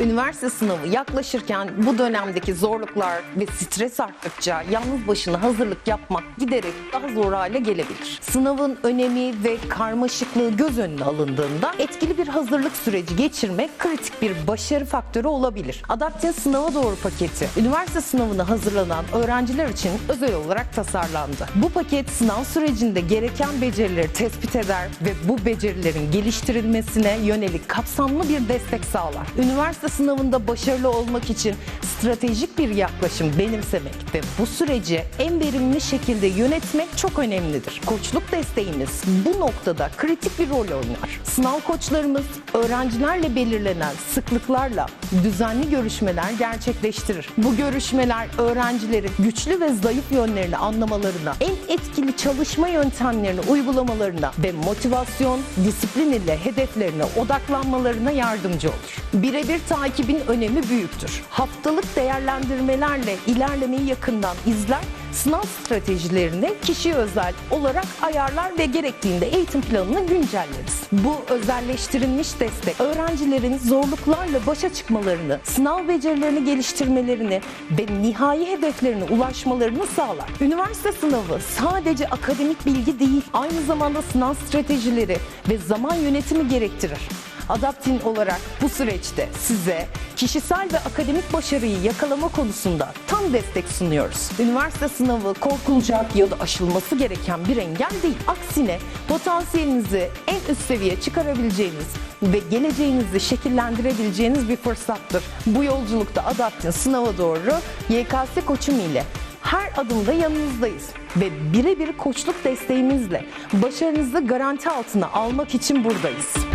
Üniversite sınavı yaklaşırken bu dönemdeki zorluklar ve stres arttıkça yalnız başına hazırlık yapmak giderek daha zor hale gelebilir. Sınavın önemi ve karmaşıklığı göz önüne alındığında etkili bir hazırlık süreci geçirmek kritik bir başarı faktörü olabilir. Adaptin sınava doğru paketi üniversite sınavına hazırlanan öğrenciler için özel olarak tasarlandı. Bu paket sınav sürecinde gereken becerileri tespit eder ve bu becerilerin geliştirilmesine yönelik kapsamlı bir destek sağlar. Üniversite sınavında başarılı olmak için stratejik bir yaklaşım benimsemek ve bu süreci en verimli şekilde yönetmek çok önemlidir. Koçluk desteğimiz bu noktada kritik bir rol oynar. Sınav koçlarımız öğrencilerle belirlenen sıklıklarla düzenli görüşmeler gerçekleştirir. Bu görüşmeler öğrencilerin güçlü ve zayıf yönlerini anlamalarına, en etkili çalışma yöntemlerini uygulamalarına ve motivasyon, disiplin ile hedeflerine odaklanmalarına yardımcı olur. Birebir takibin önemi büyüktür. Haftalık değerlendirmelerle ilerlemeyi yakından izler, sınav stratejilerini kişiye özel olarak ayarlar ve gerektiğinde eğitim planını güncelleriz. Bu özelleştirilmiş destek öğrencilerin zorluklarla başa çıkmalarını, sınav becerilerini geliştirmelerini ve nihai hedeflerine ulaşmalarını sağlar. Üniversite sınavı sadece akademik bilgi değil, aynı zamanda sınav stratejileri ve zaman yönetimi gerektirir. Adaptin olarak bu süreçte size kişisel ve akademik başarıyı yakalama konusunda tam destek sunuyoruz. Üniversite sınavı korkulacak ya da aşılması gereken bir engel değil. Aksine potansiyelinizi en üst seviyeye çıkarabileceğiniz ve geleceğinizi şekillendirebileceğiniz bir fırsattır. Bu yolculukta Adaptin sınava doğru YKS koçum ile her adımda yanınızdayız ve birebir koçluk desteğimizle başarınızı garanti altına almak için buradayız.